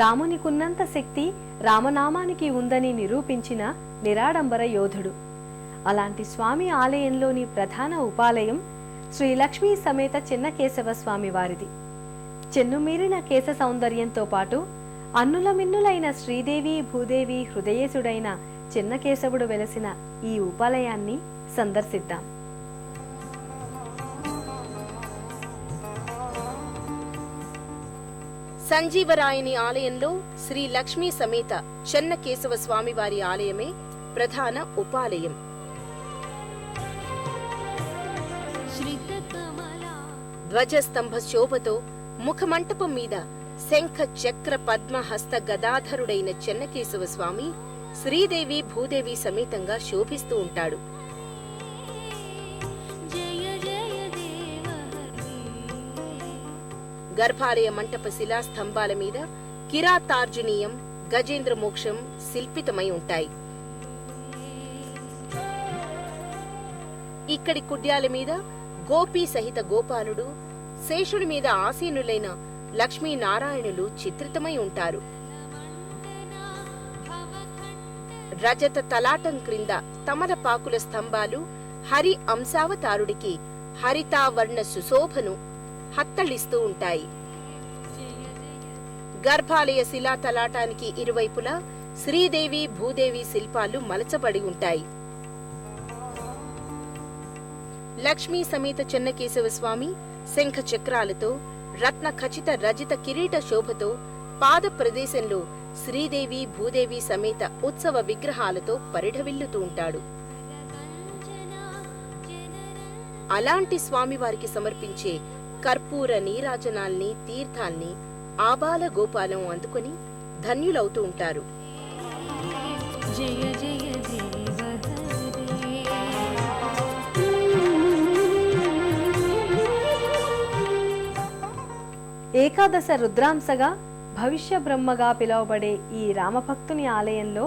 రామునికున్నంత శక్తి రామనామానికి ఉందని నిరూపించిన నిరాడంబర యోధుడు. అలాంటి స్వామి ఆలయంలోని ప్రధాన ఉపాలయం శ్రీ లక్ష్మీ సమేత చిన్నకేశవ స్వామి వారిది. చెన్నుమీరిన కేశ సౌందర్యంతో పాటు అన్నుల మిన్నులైన శ్రీదేవి భూదేవి హృదయేశుడైన చిన్నకేశవుడు వెలసిన ఈ ఉపాలయాన్ని సందర్శిద్దాం. సంజీవరాయని ఆలయంలో శ్రీ లక్ష్మీ సమేత చెన్నకేశవ స్వామివారి ఆలయమే ప్రధాన ఉపాలయం. ధ్వజస్తంభ శోభతో ముఖమంటపం మీద శంఖ చక్ర పద్మ హస్త గదాధరుడైన చెన్నకేశవ స్వామి శ్రీదేవి భూదేవి సమేతంగా శోభిస్తూ ఉంటాడు. గర్భాలయ మంటప శిలా స్తంభాల మీద కిరాతార్జునీయం గజేంద్ర మోక్షం శిల్పితమై ఉంటాయి. ఇక్కడి కుడ్యాల మీద గోపీ సహిత గోపాలుడు శేషుడి మీద ఆసీనులైన లక్ష్మీనారాయణులు చిత్రితమై ఉంటారు. రజత తలాటం క్రింద తమలపాకుల స్తంభాలు హరి అంశావతారుడికి హరితావర్ణ సుశోభను హత్తళిస్తూ ఉంటాయి. గర్భాలయ శిలా తలాటానికి ఇరువైపులా శ్రీదేవి భూదేవి శిల్పాలు మలచబడి ఉంటాయి. లక్ష్మీ సమేత చెన్నకేశవ స్వామి శంఖ చక్రాలతో రత్న ఖచిత రజిత కిరీట శోభతో పాద ప్రదేశంలో శ్రీదేవి భూదేవి సమేత ఉత్సవ విగ్రహాలతో పరిఢవిల్లుతూ ఉంటాడు. అలాంటి స్వామివారికి సమర్పించే కర్పూర నీరాజనాల్ని తీర్థాల్ని ఆబాల గోపాలం అందుకుని ధన్యులవుతూ ఉంటారు. జయ జయ దేవ ఏకాదశ రుద్రాంశగా భవిష్య బ్రహ్మగా పిలువబడే ఈ రామభక్తుని ఆలయంలో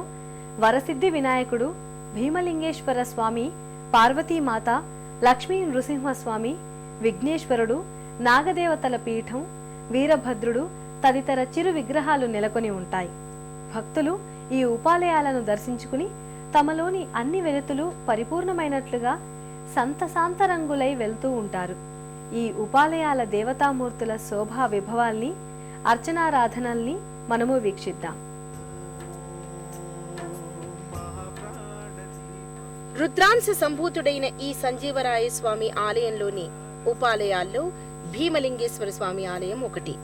వరసిద్ధి వినాయకుడు భీమలింగేశ్వర స్వామి పార్వతీమాత లక్ష్మీ నృసింహస్వామి విఘ్నేశ్వరుడు నాగదేవతల పీఠం వీరభద్రుడు తదితర చిరు విగ్రహాలు నెలకొని ఉంటాయి. భక్తులు ఈ ఉపాలయాలను దర్శించుకుని తమలోని అన్ని వెలుతులు పరిపూర్ణమైనట్లుగా సంతసాంతరంగులై వెళ్తూ ఉంటారు. ఈ ఉపాలయాల దేవతామూర్తుల శోభా విభవాల్ని అర్చనారాధనల్ని మనము వీక్షిద్దాం. రుద్రాంశ సంభూతుడైన ఈ సంజీవరాయ స్వామి ఆలయంలోని ఉపాలయాల్లో భీమలింగేశ్వర స్వామి ఆలయం ఒకటి.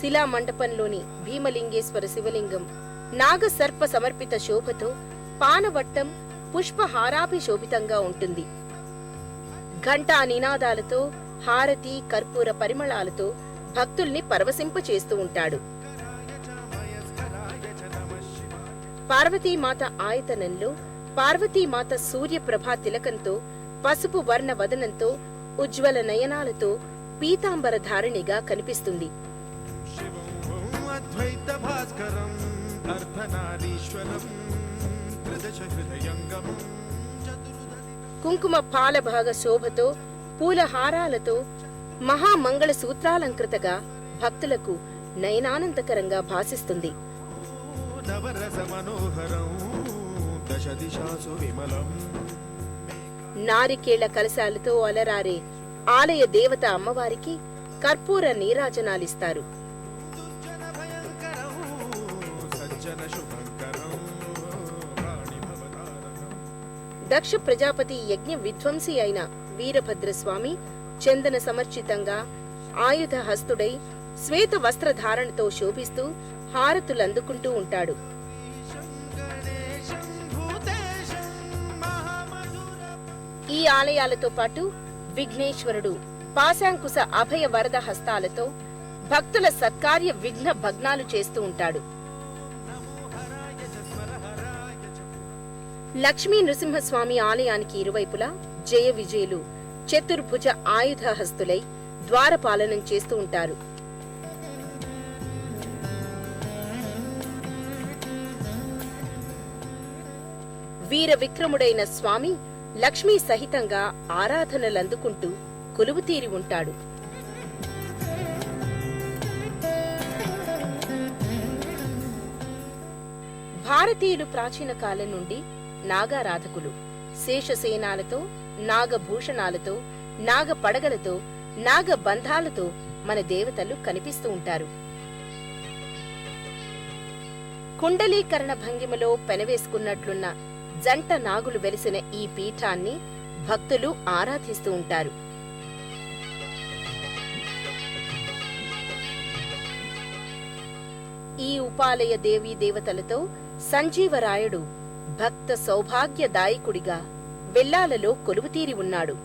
శిలా మండపంలోని భీమలింగేశ్వర శివలింగం నాగసర్ప సమర్పిత శోభతో పానవట్టం పుష్పహారాభి శోభితంగా ఉంటుంది. ఘంటా నినాదాలతో హారతి కర్పూర పరిమళాలతో భక్తుల్ని పరవశింపచేస్తూ ఉంటాడు. పార్వతీమాత ఆయతనంలో పార్వతీమాత సూర్యప్రభా తిలకంతో పసుపు వర్ణ వదనంతో ఉజ్వల నయనాలతో పీతాంబర ధారిణిగా కనిపిస్తుంది కుంకుమ పాలభాగ శోభతో పూలహారాలతో మహామంగళ సూత్రాలంకృతగా భక్తులకు నయనానందకరంగా భాసిస్తుంది. నారికేళ్ళ కలశాలతో అలరారే ఆలయ దేవత అమ్మవారికి కర్పూర నీరాజనాలిస్తారు. దక్ష ప్రజాపతి యజ్ఞ విధ్వంసి అయిన వీరభద్రస్వామి చందన సమర్చితంగా ఆయుధ హస్తుడై శ్వేత వస్త్రధారణతో శోభిస్తూ హారతులందుకుంటూ ఉంటాడు. ఈ ఆలయాలతో పాటు విఘ్నేశ్వరుడు పాశాంకుశ అభయ వరద హస్తాలతో భక్తుల సత్కార్య విఘ్న భగ్నాలు చేస్తూ ఉంటాడు. లక్ష్మీ నృసింహస్వామి ఆలయానికి ఇరువైపులా జయ విజయులు చతుర్భుజ ఆయుధ హస్తులై ద్వారపాలనం చేస్తూ ఉంటారు. వీర విక్రముడైన స్వామి లక్ష్మీ సహితంగా ఆరాధనలందుకుంటూ కొలువుతీరి ఉంటాడు. భారతీయులు ప్రాచీన కాలం నుండి నాగారాధకులు. శేషసేనాలతో నాగభూషణాలతో నాగ పడగలతో నాగ బంధాలతో మన దేవతలు కనిపిస్తూ ఉంటారు. కుండలీకరణ భంగిమలో పెనవేసుకున్నట్లున్న జంట నాగులు వెలిసిన ఈ పీఠాన్ని భక్తులు ఆరాధిస్తూ ఉంటారు. ఈ ఉపాలయ దేవీ దేవతలతో సంజీవరాయుడు భక్త సౌభాగ్యదాయకుడిగా వెల్లాలలో కొలువుతీరి ఉన్నాడు.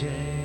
జయ